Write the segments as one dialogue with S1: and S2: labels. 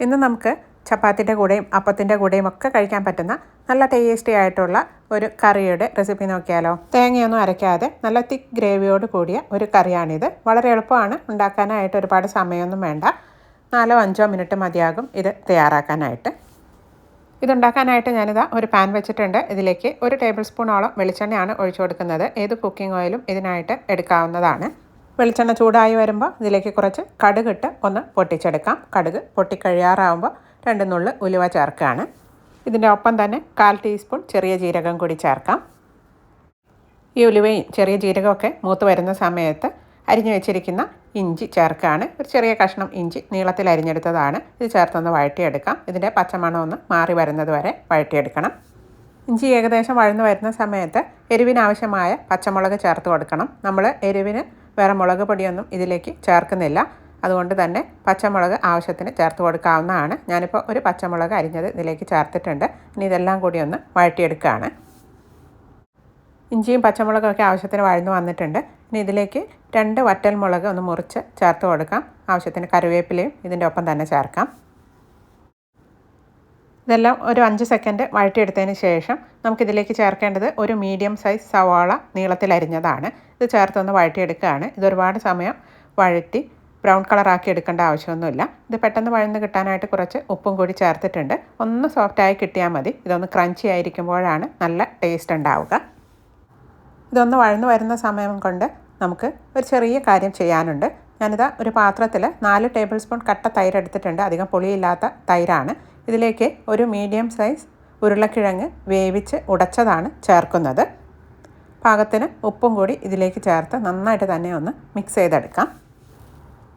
S1: ഇന്ന് നമുക്ക് ചപ്പാത്തിന്റെ കൂടെയും അപ്പത്തിന്റെ കൂടെയും ഒക്കെ കഴിക്കാൻ പറ്റുന്ന നല്ല ടേസ്റ്റി ആയിട്ടുള്ള ഒരു കറിയുടെ റെസിപ്പി നോക്കിയാലോ. തേങ്ങയൊന്നും അരയ്ക്കാതെ നല്ല തിക്ക് ഗ്രേവിയോട് കൂടിയ ഒരു കറിയാണിത്. വളരെ എളുപ്പമാണ്. ഉണ്ടാക്കാനായിട്ട് ഒരുപാട് സമയമൊന്നും വേണ്ട. നാലോ അഞ്ചോ മിനിറ്റ് മതിയാകും ഇത് തയ്യാറാക്കാനായിട്ട്. ഇതുണ്ടാക്കാനായിട്ട് ഞാനിതാ ഒരു പാൻ വെച്ചിട്ടുണ്ട്. ഇതിലേക്ക് ഒരു ടേബിൾ സ്പൂണോളം വെളിച്ചെണ്ണയാണ് ഒഴിച്ചു കൊടുക്കുന്നത്. ഏത് കുക്കിംഗ് ഓയിലും ഇതിനായിട്ട് എടുക്കാവുന്നതാണ്. വെളിച്ചെണ്ണ ചൂടായി വരുമ്പോൾ ഇതിലേക്ക് കുറച്ച് കടുകിട്ട് ഒന്ന് പൊട്ടിച്ചെടുക്കാം. കടുക് പൊട്ടിക്കഴിയാറാവുമ്പോൾ രണ്ട് നുള്ള് ഉലുവ ചേർക്കുകയാണ്. ഇതിന്റെ ഒപ്പം തന്നെ കാൽ ടീസ്പൂൺ ചെറിയ ജീരകം കൂടി ചേർക്കാം. ഈ ഉലുവയും ചെറിയ ജീരകമൊക്കെ മൂത്ത് വരുന്ന സമയത്ത് അരിഞ്ഞു വെച്ചിരിക്കുന്ന ഇഞ്ചി ചേർക്കുകയാണ്. ഒരു ചെറിയ കഷ്ണം ഇഞ്ചി നീളത്തിൽ അരിഞ്ഞെടുത്തതാണ്. ഇത് ചേർത്തൊന്ന് വഴറ്റിയെടുക്കാം. ഇതിന്റെ പച്ചമണം ഒന്ന് മാറി വരുന്നത് വരെ വഴറ്റിയെടുക്കണം. ഇഞ്ചി ഏകദേശം വഴന്നു വരുന്ന സമയത്ത് എരിവിനാവശ്യമായ പച്ചമുളക് ചേർത്ത് കൊടുക്കണം. നമ്മൾ എരിവിന് വേറെ മുളക് പൊടിയൊന്നും ഇതിലേക്ക് ചേർക്കുന്നില്ല. അതുകൊണ്ട് തന്നെ പച്ചമുളക് ആവശ്യത്തിന് ചേർത്ത് കൊടുക്കാവുന്നതാണ്. ഞാനിപ്പോൾ ഒരു പച്ചമുളക് അരിഞ്ഞത് ഇതിലേക്ക് ചേർത്തിട്ടുണ്ട്. ഇനി ഇതെല്ലാം കൂടി ഒന്ന് വഴറ്റിയെടുക്കുകയാണ് ഇഞ്ചിയും പച്ചമുളകും ഒക്കെ ആവശ്യത്തിന് വഴന്നു വന്നിട്ടുണ്ട്. ഇനി ഇതിലേക്ക് രണ്ട് വറ്റൽ മുളക് ഒന്ന് മുറിച്ച് ചേർത്ത് കൊടുക്കാം. ആവശ്യത്തിന് കറിവേപ്പിലയും ഇതിന്റെ ഒപ്പം തന്നെ ചേർക്കാം. ഇതെല്ലാം ഒരു അഞ്ച് സെക്കൻഡ് വഴറ്റിയെടുത്തതിന് ശേഷം നമുക്കിതിലേക്ക് ചേർക്കേണ്ടത് ഒരു മീഡിയം സൈസ് സവാള നീളത്തിൽ അരിഞ്ഞതാണ്. ഇത് ചേർത്തൊന്ന് വഴറ്റിയെടുക്കുകയാണ്. ഇത് ഒരുപാട് സമയം വഴറ്റി ബ്രൗൺ കളറാക്കി എടുക്കേണ്ട ആവശ്യമൊന്നുമില്ല. ഇത് പെട്ടെന്ന് വഴന്ന് കിട്ടാനായിട്ട് കുറച്ച് ഉപ്പും കൂടി ചേർത്തിട്ടുണ്ട്. ഒന്ന് സോഫ്റ്റായി കിട്ടിയാൽ മതി. ഇതൊന്ന് ക്രഞ്ചി ആയിരിക്കുമ്പോഴാണ് നല്ല ടേസ്റ്റ് ഉണ്ടാവുക. ഇതൊന്ന് വഴന്ന് വരുന്ന സമയം കൊണ്ട് നമുക്ക് ഒരു ചെറിയ കാര്യം ചെയ്യാനുണ്ട്. ഞാനിതാ ഒരു പാത്രത്തിൽ നാല് ടേബിൾ സ്പൂൺ കട്ട തൈര് എടുത്തിട്ടുണ്ട്. അധികം പുളിയില്ലാത്ത തൈരാണ്. ഇതിലേക്ക് ഒരു മീഡിയം സൈസ് ഉരുളക്കിഴങ്ങ് വേവിച്ച് ഉടച്ചതാണ് ചേർക്കുന്നത്. പാകത്തിന് ഉപ്പും കൂടി ഇതിലേക്ക് ചേർത്ത് നന്നായിട്ട് തന്നെ ഒന്ന് മിക്സ് ചെയ്തെടുക്കാം.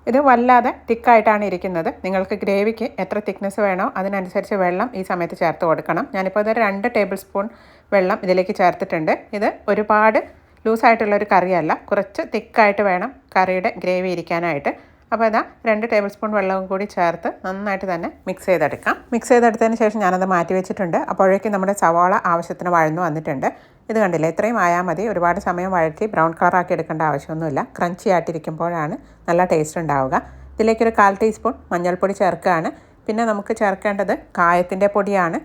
S1: ഇത് വല്ലാതെ തിക്കായിട്ടാണ് ഇരിക്കുന്നത്. നിങ്ങൾക്ക് ഗ്രേവിക്ക് എത്ര തിക്നെസ് വേണോ അതിനനുസരിച്ച് വെള്ളം ഈ സമയത്ത് ചേർത്ത് കൊടുക്കണം. ഞാനിപ്പോൾ ഇതൊരു രണ്ട് ടേബിൾ സ്പൂൺ വെള്ളം ഇതിലേക്ക് ചേർത്തിട്ടുണ്ട്. ഇത് ഒരുപാട് ലൂസായിട്ടുള്ള ഒരു കറിയല്ല. കുറച്ച് തിക്കായിട്ട് വേണം കറിയുടെ ഗ്രേവി ഇരിക്കാനായിട്ട്. അപ്പോൾ ഇതാ രണ്ട് ടേബിൾ സ്പൂൺ വെള്ളവും കൂടി ചേർത്ത് നന്നായിട്ട് തന്നെ മിക്സ് ചെയ്തെടുക്കാം. മിക്സ് ചെയ്തെടുത്തതിന് ശേഷം ഞാനത് മാറ്റി വെച്ചിട്ടുണ്ട്. അപ്പോഴേക്കും നമ്മുടെ സവാള ആവശ്യത്തിന് വഴന്നു വന്നിട്ടുണ്ട്. ഇത് കണ്ടില്ലേ? ഇത്രയും ആയാൽ മതി. ഒരുപാട് സമയം വഴറ്റി ബ്രൗൺ കളറാക്കി എടുക്കേണ്ട ആവശ്യമൊന്നുമില്ല. ക്രഞ്ചി ആയിട്ടിരിക്കുമ്പോഴാണ് നല്ല ടേസ്റ്റ് ഉണ്ടാവുക. ഇതിലേക്കൊരു കാൽ ടീസ്പൂൺ മഞ്ഞൾപ്പൊടി ചേർക്കുകയാണ്. പിന്നെ നമുക്ക് ചേർക്കേണ്ടത് കായത്തിന്റെ പൊടിയാണ്.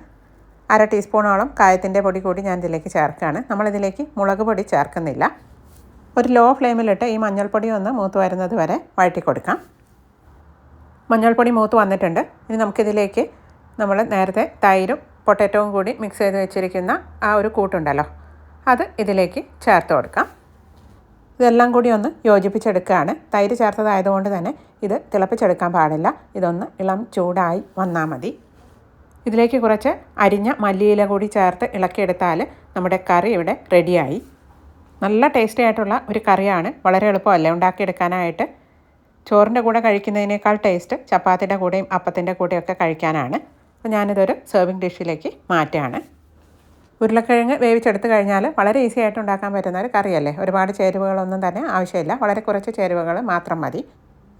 S1: അര ടീസ്പൂണോളം കായത്തിന്റെ പൊടി കൂടി ഞാൻ ഇതിലേക്ക് ചേർക്കുകയാണ്. നമ്മളിതിലേക്ക് മുളക് പൊടി ചേർക്കുന്നില്ല. ഒരു ലോ ഫ്ലെയിമിലിട്ട് ഈ മഞ്ഞൾപ്പൊടി ഒന്ന് മൂത്ത് വരുന്നത് വരെ വഴറ്റി കൊടുക്കാം മഞ്ഞൾപ്പൊടി മൂത്ത് വന്നിട്ടുണ്ട്. ഇനി നമുക്കിതിലേക്ക് നമ്മൾ നേരത്തെ തൈരും പൊട്ടാറ്റോവും കൂടി മിക്സ് ചെയ്ത് വെച്ചിരിക്കുന്ന ആ ഒരു കൂട്ടുണ്ടല്ലോ അത് ഇതിലേക്ക് ചേർത്ത് കൊടുക്കാം. ഇതെല്ലാം കൂടി ഒന്ന് യോജിപ്പിച്ചെടുക്കുകയാണ്. തൈര് ചേർത്തതായതുകൊണ്ട് തന്നെ ഇത് തിളപ്പിച്ചെടുക്കാൻ പാടില്ല. ഇതൊന്ന് ഇളം ചൂടായി വന്നാൽ മതി. ഇതിലേക്ക് കുറച്ച് അരിഞ്ഞ മല്ലിയില കൂടി ചേർത്ത് ഇളക്കിയെടുത്താൽ നമ്മുടെ കറി ഇവിടെ റെഡിയായി നല്ല ടേസ്റ്റി ആയിട്ടുള്ള ഒരു കറിയാണ്. വളരെ എളുപ്പമല്ലേ ഉണ്ടാക്കിയെടുക്കാനായിട്ട്. ചോറിന്റെ കൂടെ കഴിക്കുന്നതിനേക്കാൾ ടേസ്റ്റ് ചപ്പാത്തിന്റെ കൂടെയും അപ്പത്തിന്റെ കൂടെയൊക്കെ കഴിക്കാനാണ്. അപ്പോൾ ഞാനിതൊരു സെർവിങ് ഡിഷിലേക്ക് മാറ്റുകയാണ്. ഉരുളക്കിഴങ്ങ് വേവിച്ചെടുത്ത് കഴിഞ്ഞാൽ വളരെ ഈസി ആയിട്ട് ഉണ്ടാക്കാൻ പറ്റുന്ന ഒരു കറിയല്ലേ? ഒരുപാട് ചേരുവകളൊന്നും തന്നെ ആവശ്യമില്ല. വളരെ കുറച്ച് ചേരുവകൾ മാത്രം മതി.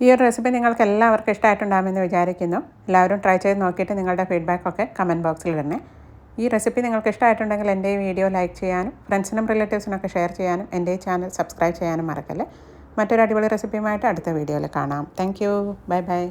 S1: ഈ ഒരു റെസിപ്പി നിങ്ങൾക്ക് എല്ലാവർക്കും ഇഷ്ടമായിട്ടുണ്ടാകുമെന്ന് വിചാരിക്കുന്നു. എല്ലാവരും ട്രൈ ചെയ്ത് നോക്കിയിട്ട് നിങ്ങളുടെ ഫീഡ്ബാക്കൊക്കെ കമന്റ് ബോക്സിൽ ഇടണേ. ഈ റെസിപ്പി നിങ്ങൾക്ക് ഇഷ്ടമായിട്ടുണ്ടെങ്കിൽ എന്റെ ഈ വീഡിയോ ലൈക്ക് ചെയ്യാനും ഫ്രണ്ട്സിനും റിലേറ്റീവ്സിനൊക്കെ ഷെയർ ചെയ്യാനും എന്റെ ചാനൽ സബ്സ്ക്രൈബ് ചെയ്യാനും മറക്കല്ലേ. മറ്റൊരു അടിപൊളി റെസിപ്പിയുമായിട്ട് അടുത്ത വീഡിയോയിൽ കാണാം. Thank you bye bye